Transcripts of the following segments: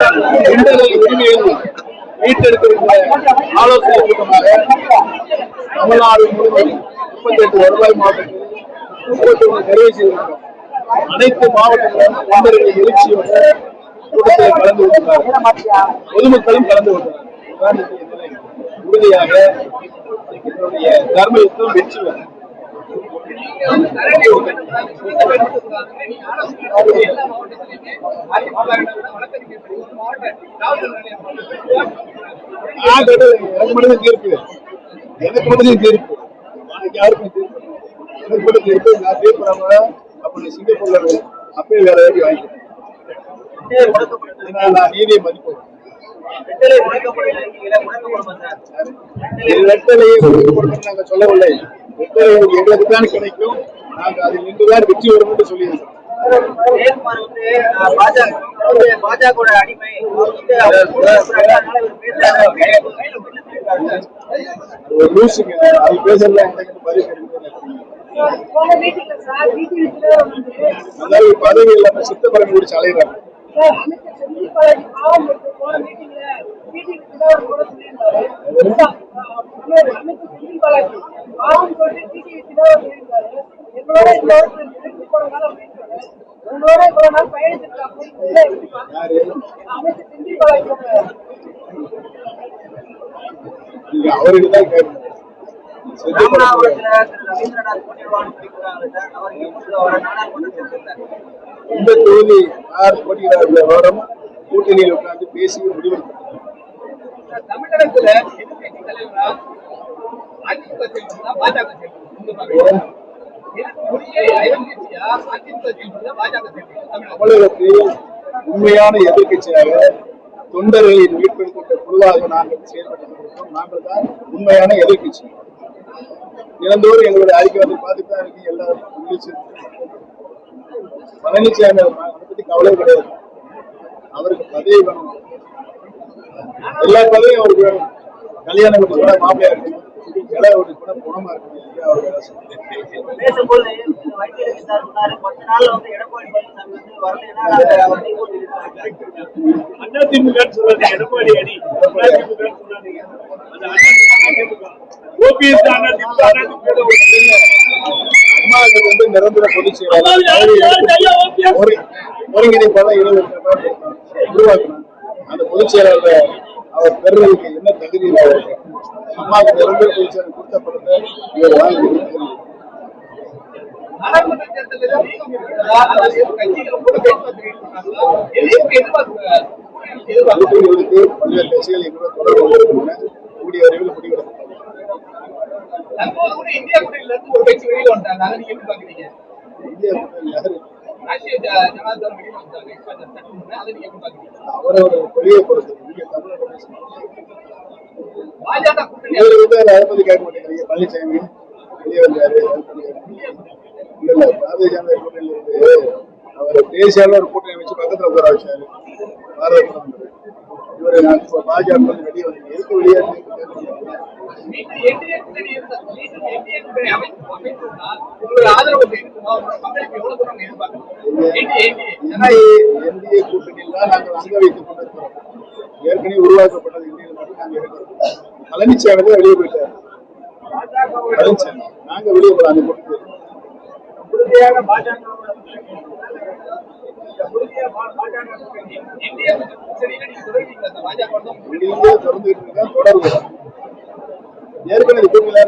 பெண்களின் உரிமையை மீட்டெடுக்கின்ற ஆலோசனை கூட்டமாக தமிழ்நாடு முழுவதும் முப்பத்தி எட்டு வருவாய் மாவட்டத்தில் முப்பத்தி அனைத்து மாவட்டங்களும் தொண்டர்கள் எழுச்சியோடு கூட்டத்தில் கலந்து கொண்டுள்ளார் பொதுமக்களும் கலந்து உறுதியாக எங்களுடைய தர்ம வெற்றி பெறும். எனக்கு மட்டும் தீர்ப்பு எனக்கு மட்டும் தீர்ப்பு யாருக்கும் தீர்ப்பு எனக்கு மட்டும் தீர்ப்பு நான் தீர்ப்புறாங்க அப்ப நீ சிங்கப்பூர்ல அப்பயே வேற ஏறி வாங்கிக்கிறேன் நான் நீதியை மதிப்பேன் வெட்டலையை நாங்க சொல்லவில்லை வெட்டலை எங்களுக்கு தான் கிடைக்கும் நாங்க அதில் நின்றுதான் வெற்றி வரும் என்று சொல்லியிருக்கோம் பாஜக அடிமை. அது வந்து அதாவது பதவி இல்லாம சித்தப்பரம் முடிச்சு அலைகிறாங்க சார் அமைச்சர் செந்தில் பாலாஜி பாவம் இருக்கு. போன இந்த கேட்கணும் இந்த தொகுதி யார் போட்டியிடாத விவரம் கூட்டணியில் உட்கார்ந்து பேசி முடிவெடுக்கணும் தமிழகத்துல எதிர்க்கட்சி தலைவரா அதிமுக பாஜக தமிழகத்தில் உண்மையான எதிர்கட்சியாக தொண்டர்களின் மீட்பெடுக்கின்ற குழுவாக நாங்கள் செயல்பட்டு நாங்கள் தான் உண்மையான எதிர்கட்சி தினந்தோறும் எங்களுடைய அறிக்கை வந்து பார்த்துட்டு தான் இருக்கு. எல்லாரும் பழனிசாமி பத்தி கவலை கிடையாது. அவருக்கு பதவி வேணும் எல்லா பதவியும் அவருக்கு வேணும் கல்யாணம் பண்ணி இருக்கு பேசும்போது வைத்தியர் சொன்னாரு பத்து நாள்ல வந்து எடப்பாடி பழனிசாமி வந்து வரலைன்னா அதிமுக சொல்லாதீங்க எடப்பாடி அணி. அதிமுக அது ஓபிஎஸ் அதிமுக அதிமுக அம்மாவுக்கு வந்து நிரந்தர பொதுச் செயலாளர். ஒரு- ஒருங்கிணைப்பாளர் இருபது உருவாக்கணும். அந்த பொதுச் செயலாளர் அவர் பெறுவதற்கு என்ன தகுதி நிரந்தர பொதுச் செயலர் கொடுத்த படத்தை இவர் வாங்கி கட்சிகள் கூட கூட்டணிகளுக்கு பல்வேறு கட்சிகள் எங்களோட தொடர்பு கொண்டிருக்கின்றன கூடிய விரைவில் முடிவெடுக்கப்படும் தற்போது கூட இந்தியா கூட்டணியில இருந்து ஒரு கட்சி வெளியில வந்துட்டாங்க. அதை நீங்க எப்படி பாக்குறீங்க இந்திய கூட்டணி நீங்க பாக்குறீங்க அவரவர் கொள்கையை பொறுத்து வந்து அதை பத்தி கேட்க மாட்டேங்கிறீங்க பழனிசாமி வெளியே வந்தாரு இல்ல இல்ல பாரதிய ஜனதா கூட்டணியில இருந்து அவர் ஒரு கூட்டணி வச்சு பக்கத்துல உட்கார வச்சாரு. பாரத இவரு பாஜக வெளியே வந்து எதுக்கு வெளியே என்டிஏ கூட்டணியில் நாங்கள் அங்க வைத்துக் கொண்டிருக்கிறோம். ஏற்கனவே உருவாக்கப்பட்டது இந்தியில் மட்டும் நாங்கள் இருக்கிறோம் பழனிசாமி தான் வெளியே போயிட்டாரு. பழனிசாமி நாங்க வெளியே போல அந்த கூட்டத்தில் தொடர்பு ஏற்கனவே இந்த கூட்டணியில்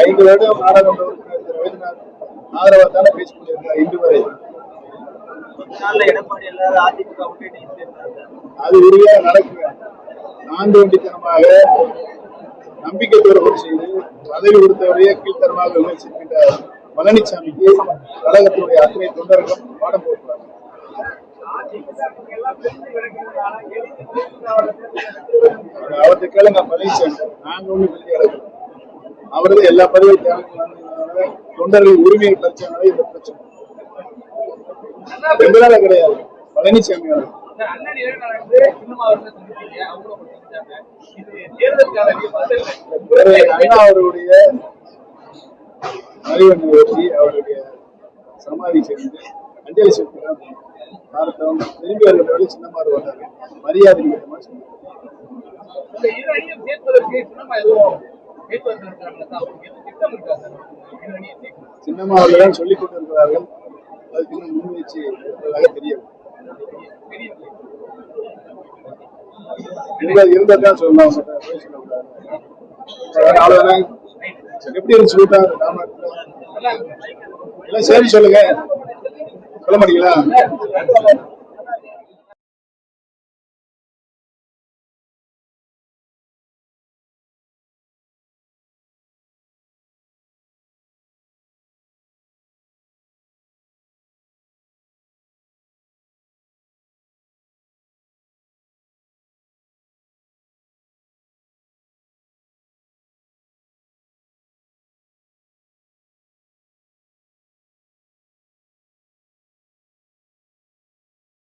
ஐந்து வருடம் நாடாளுமன்ற உறுப்பினர் திரு இன்று வரை. அது உறுதியாக நடக்குங்க நான்கு நம்பிக்கை துரோகம் செய்து பதவி கொடுத்தவரையே கீழ்த்தரமாக விமர்சிக்கின்ற பழனிசாமிக்கு கழகத்தினுடைய அத்தனை தொண்டர்களும் பாடம் போட்டுறாங்க அவர்கிட்ட கேளுங்க பழனிசாமி நாங்க ஒண்ணு வெளியே அவரது எல்லா தேவையான தொண்டர்கள் உரிமையை பிரச்சனை இந்த பிரச்சனை. எங்களால கிடையாது. பழனிசாமி அவர்கள். அண்ணா அவருடைய அறிவை நிறுத்தி அவருடைய சமாதி சேர்ந்து அஞ்சலி திரும்பி வருகிற சின்னமாறு வந்தாங்க மரியாதை நிமித்தமா சொன்னாங்க. இந்த இரு அணியும் சேர்ப்பதற்கு சின்னமா எதுவும் பேச்சுவார்த்தை நடத்துறாங்களா சார்? அவங்களுக்கு எதுவும் திட்டம் இருக்கா சார்? இரு அணியை சேர்க்க. சின்னம்மா அவர்கள் தான் சொல்லிக் கொண்டிருக்கிறார்கள். அதுக்கு இன்னும் முன்முயற்சி இருந்தது இருந்ததான் சொல்லலாம் அவ்வளவுதான். எப்படி இருந்து சொல்லிட்டாங்க ராமநாதத்துல நல்லா இருக்கு எல்லாம் சரி சொல்லுங்க. சொல்ல மாட்டீங்களா?